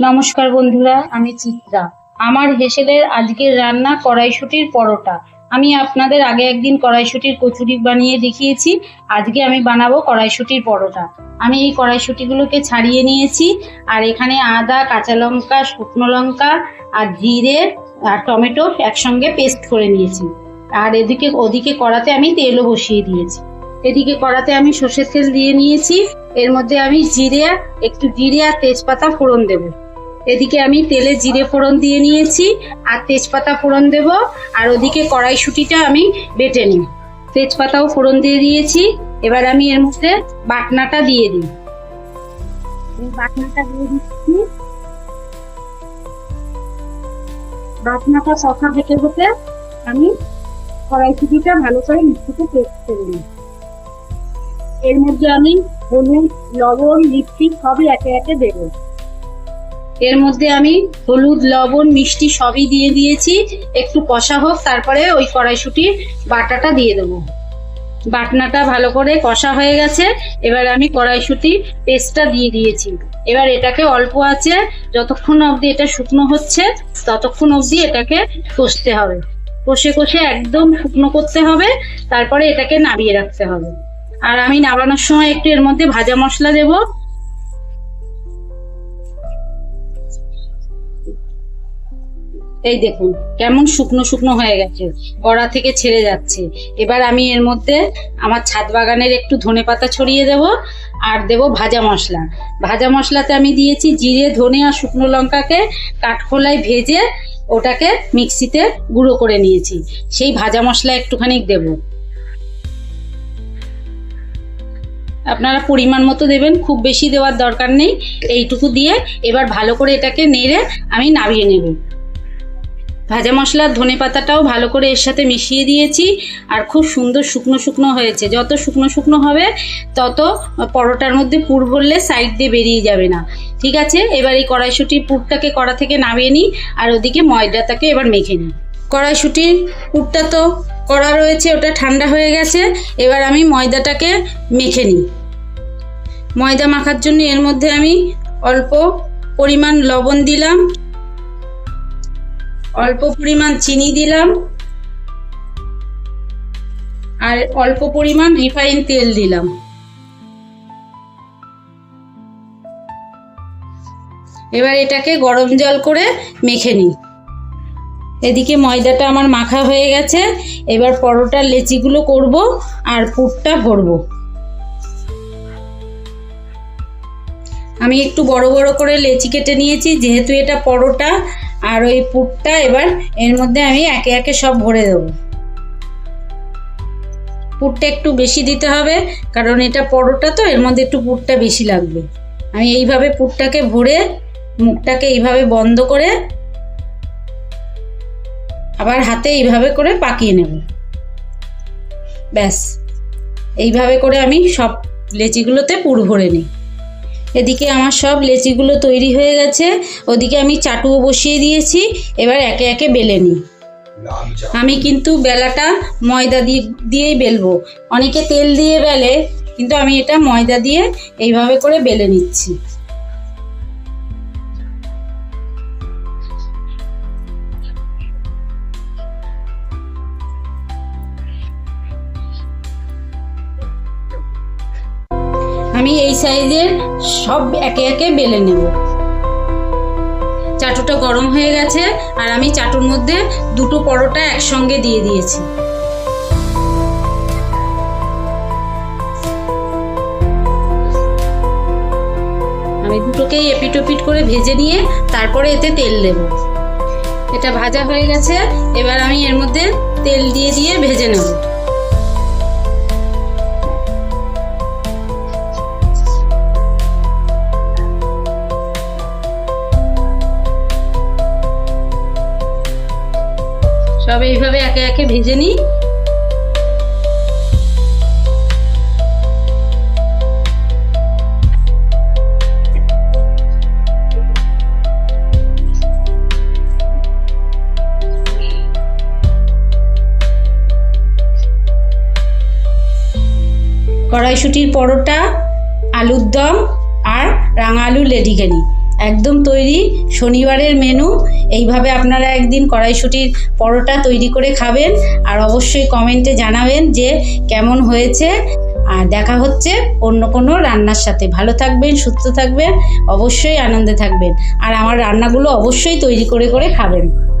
নমস্কার বন্ধুরা, আমি চিত্রা। আমার হেসেলের আজকের রান্না কড়াইশুটির পরোটা। আমি আপনাদের আগে একদিন কড়াইশুটির কচুরি বানিয়ে দেখিয়েছি, আজকে আমি বানাবো কড়াইশুটির পরোটা। আমি এই কড়াইশুটিগুলোকে ছাড়িয়ে নিয়েছি, আর এখানে আদা, কাঁচা লঙ্কা, শুকনো লঙ্কা আর জিরে আর টমেটো একসঙ্গে পেস্ট করে নিয়েছি। আর এদিকে, ওদিকে কড়াতে আমি তেলও বসিয়ে দিয়েছি। এদিকে কড়াতে আমি সর্ষের তেল দিয়ে নিয়েছি। এর মধ্যে আমি জিরে, একটু জিরে আর তেজপাতা ফোড়ন দেব। এদিকে আমি তেলে জিরে ফোড়ন দিয়ে নিয়েছি, আর তেজপাতা ফোড়ন দেব, আর ওদিকে কড়াইশুটিটা আমি বেটে নিই তেজপাতাও ফোড়ন দিয়ে দিয়েছি, এবার আমি এর মধ্যে বাটনাটা দিয়ে দিই। বাটনাটা দিয়ে দিচ্ছি। বাটনাটা হতে আমি কড়াইশুটিটা ভালো করে পেস্ট করে নিই। এর মধ্যে আমি হলুদ, লবণ, লিপস্টিক সবই একে একে দেব। এর মধ্যে আমি হলুদ, লবণ, মিষ্টি সবই দিয়ে দিয়েছি। একটু কষা হোক, তারপরে ওই কড়াইশুটি বাটাটা দিয়ে দেবো। বাটনাটা ভালো করে কষা হয়ে গেছে। এবার আমি কড়াইশুটি পেস্টটা দিয়ে দিয়েছি। এবার এটাকে অল্প আছে, যতক্ষণ অবধি এটা শুকনো হচ্ছে, ততক্ষণ অবধি এটাকে কষতে হবে। কষে কষে একদম শুকনো করতে হবে, তারপরে এটাকে নামিয়ে রাখতে হবে। আর আমি নামানোর সময় একটু এর মধ্যে ভাজা মশলা দেব। এই দেখুন, কেমন শুকনো শুকনো হয়ে গেছে। কড়া থেকে ছেড়ে যাচ্ছে। এবার আমি এর মধ্যে আমার ছাদ বাগানের একটু ধনে পাতা ছড়িয়ে দেব আর দেব ভাজা মশলা। ভাজা মশলাতে আমি দিয়েছি জিরে, ধনে আর শুকনো লঙ্কাকে কাঠখোলায় ভেজে ওটাকে মিক্সিতে গুঁড়ো করে নিয়েছি। সেই ভাজা মশলা একটুখানি দেবো। আপনারা পরিমাণ মতো দেবেন, খুব বেশি দেওয়ার দরকার নেই। এইটুকু দিয়ে এবার ভালো করে এটাকে নেড়ে আমি নামিয়ে নেব। ভাজা মশলার ধনে পাতাটাও ভালো করে এর সাথে মিশিয়ে দিয়েছি আর খুব সুন্দর শুকনো শুকনো হয়েছে। যত শুকনো শুকনো হবে, তত পরোটার মধ্যে পুর ভরলে সাইড দিয়ে বেরিয়ে যাবে না। ঠিক আছে? এবার এই কড়াইশুটির পুরটাকে কড়া থেকে নামিয়ে নিই আর ওদিকে ময়দাটাকে এবার মেখে নিই। কড়াইশুটির পুরটা তো কড়া রয়েছে, ওটা ঠান্ডা হয়ে গেছে। এবার আমি ময়দাটাকে মেখে নিই। ময়দা মাখার জন্য এর মধ্যে আমি অল্প পরিমাণ লবণ দিলাম। অল্প পরিমাণ চিনি দিলাম। আর অল্প পরিমাণ রিফাইন তেল দিলাম। এবার এটাকে গরম জল করে মেখে নিই। এদিকে ময়দাটা আমার মাখা হয়ে গেছে। এবার পরোটার লেচিগুলো করব আর পুরটা ভরবো। আমি একটু বড় বড় করে লেচি কেটে নিয়েছি, যেহেতু এটা পরোটা আর ওই পুরটা এবার এর মধ্যে আমি একে একে সব ভরে দেবো। পুরটা একটু বেশি দিতে হবে, কারণ এটা পরোটা তো, এর মধ্যে একটু পুরটা বেশি লাগবে। আমি এইভাবে পুরটাকে ভরে, মুখটাকে এইভাবে বন্ধ করে আবার হাতে এইভাবে করে পাকিয়ে নেব। ব্যাস, এইভাবে করে আমি সব লেচিগুলোতে পুর ভরে নিই। এদিকে আমার সব লেচিগুলো তৈরি হয়ে গেছে, ওদিকে আমি চাটুও বসিয়ে দিয়েছি, এবার একে একে বেলে নিই। আমি কিন্তু বেলাটা ময়দা দিয়ে দিয়েই বেলবো। অনেকে তেল দিয়ে বেলে, কিন্তু আমি এটা ময়দা দিয়ে এইভাবে করে বেলে নিচ্ছি। আমি এই সাইজের সব একে একে বেলে নেব। চাটুটা গরম হয়ে গেছে আর আমি চাটুর মধ্যে দুটো পরোটা একসঙ্গে দিয়ে দিয়েছি। আমি দুটোকেই এপিট ওপিট করে ভেজে নিয়ে তারপরে এতে তেল দেব। এটা ভাজা হয়ে গেছে, এবার আমি এর মধ্যে তেল দিয়ে দিয়ে ভেজে নেব। একে একে ভেজে নিই। কড়াইশুটির পরোটা আলুর দম আর রাঙা আলু লেডিকেনি। একদম তৈরি। শনিবারের মেনু এইভাবে আপনারা একদিন কড়াইশুটির পরোটা তৈরি করে খাবেন আর অবশ্যই কমেন্টে জানাবেন যে কেমন হয়েছে। আর দেখা হচ্ছে অন্য কোনো রান্নার সাথে। ভালো থাকবেন, সুস্থ থাকবেন, অবশ্যই আনন্দে থাকবেন। আর আমার রান্নাগুলো অবশ্যই তৈরি করে করে খাবেন।